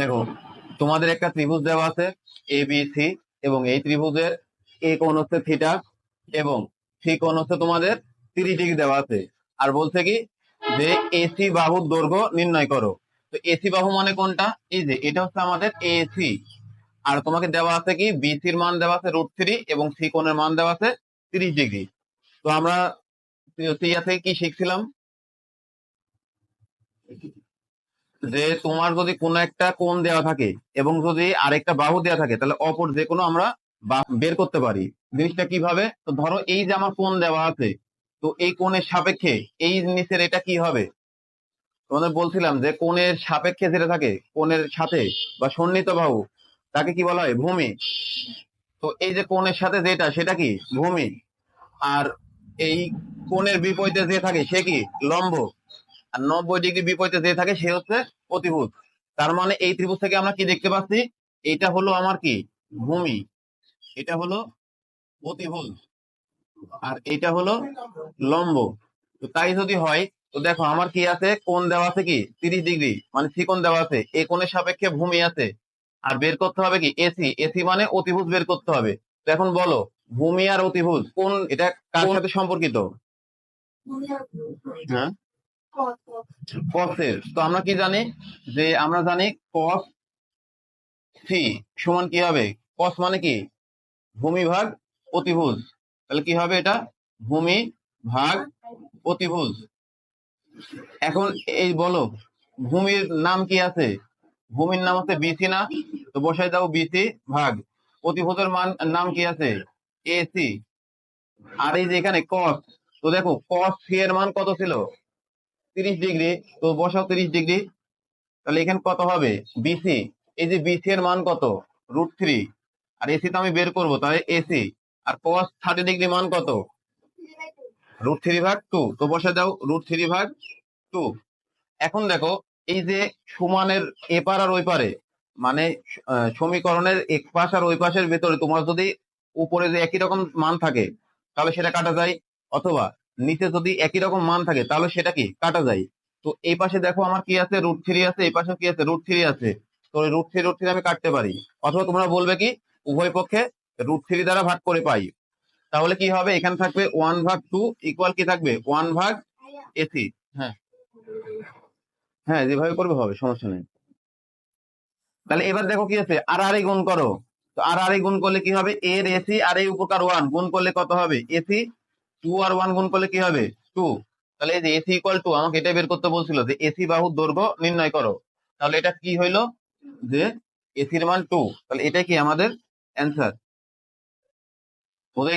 দেখো, তোমাদের একটা ত্রিভুজ দেওয়া আছে এ বি সি এবং এই ত্রিভুজের এ কোণ হচ্ছে থিটা এবং সি কোণ হচ্ছে তোমাদের তিরিশ ডিগ্রি দেওয়া আছে। আর বলছে কি, যে এসি বাহুর দৈর্ঘ্য নির্ণয় করো। তো এসি বাহু মানে কোনটা? এই যে, এটা হচ্ছে আমাদের এসি আর তোমাকে দেওয়া আছে কি বিসির মান দেওয়া আছে রুট থ্রি এবং সি কোণের মান দেওয়া আছে তিরিশ ডিগ্রি। তো আমরা থেকে কি শিখছিলাম? যে তোমার যদি কোনো একটা কোণ দেওয়া থাকে এবং যদি আরেকটা বাহু দেওয়া থাকে, তাহলে অপর যে কোনো আমরা বের করতে পারি। জিনিসটা কীভাবে? তো ধরো এই যে আমার কোণ দেওয়া আছে, তো এই কোণের সাপেক্ষে এই নিচের এটা কি হবে? তোমাদের বলছিলাম যে কোণের সাপেক্ষে যেটা থাকে, কোণের সাথে বা সন্নিহিত বাহু, তাকে কি বলা হয়? ভূমি। তো এই যে কোণের সাথে যেটা, সেটা কি? ভূমি। আর এই কোণের বিপরীতে যে থাকে, সে কি? লম্ব। আর নব্বই ডিগ্রি বিপরীতে যে থাকে সে হচ্ছে অতিভুজ তার মানে এই ত্রিভুজ থেকে আমরা কি দেখতে পাচ্ছি? এটা হলো আমার কি? ভূমি। এটা হলো অতিভুজ আর এটা হলো লম্ব। তো তাই যদি হয় তো দেখো আমার কি আছে? কোন দেওয়া আছে কি? তিরিশ ডিগ্রি। মানে ত্রিকোণ দেওয়া আছে। এই কোণের সাপেক্ষে ভূমি আছে। আর বের করতে হবে কি? এসি। এসি মানে অতিভুজ বের করতে হবে। তো এখন বলো ভূমি আর অতিভুজ কোন এটা কার সাথে সম্পর্কিত? হ্যাঁ? তো আমরা কি জানি? যে আমরা জানি কস সি সমান কি হবে? কস মানে কি? ভূমি ভাগ অতিভুজ তাহলে কি হবে এটা? ভূমি ভাগ অতিভুজ এখন এই বলো, ভূমির নাম কি আছে? ভূমির নাম হচ্ছে বিসি না? তো বসাই দাও বিসি ভাগ। অতিভুজের মান, নাম কি আছে? এসি আর এই যে এখানে কস তো দেখো কস সি এর মান কত ছিল? তিরিশ ডিগ্রি, তো বসাও তিরিশ ডিগ্রি। তাহলে এখানে কত হবে? বিসি এই যে বিসি এর মান কত? রুট থ্রি আর এসি তো আমি বের করব, তাহলে এসি আর কস থার্টি ডিগ্রি মান কত? রুট থ্রি ভাগ টু তো বসে দাও রুট থ্রি ভাগ টু এখন দেখো, এই যে সমানের এপার আর ওই পারে মানে সমীকরণের এক পাশ আর ওই পাশের ভেতরে তোমার যদি উপরে যে একই রকম মান থাকে, তাহলে সেটা কাটা যায়। অথবা নিচে যদি একই রকম মান থাকে তাহলে সেটা কি? কাটা যায়। তো এই পাশে দেখো আমার কি আছে? রুট থ্রি আছে এই পাশে কি আছে? রুট থ্রি আছে। তো রুট থ্রি রুট থ্রি আমি কাটতে পারি। অথবা তোমরা বলবে কি উভয় পক্ষে রুট থ্রি দ্বারা ভাগ করে পাই। তাহলে কি হবে? এখানে থাকবে ওয়ান ভাগ টু ইকুয়াল কি থাকবে? ওয়ান ভাগ এসি হ্যাঁ। হ্যাঁ যেভাবে করবে হবে সমস্যা নেই। তাহলে এবার দেখো কি আছে? আর আর গুণ করো। তো আর আর গুণ করলে কি হবে? এর এসি আর এই উপকার ওয়ান গুণ করলে কত হবে? এসি টু আর ওয়ান গুণ করলে কি হবে? টু তাহলে এই যে এসি ইকুয়াল টু আমাকে এটা বের করতে বলছিল যে এসি বাহুর দৈর্ঘ্য নির্ণয় করো। তাহলে এটা কি হইল? যে এসির মান টু তাহলে এটা কি আমাদের অ্যান্সার বোঝা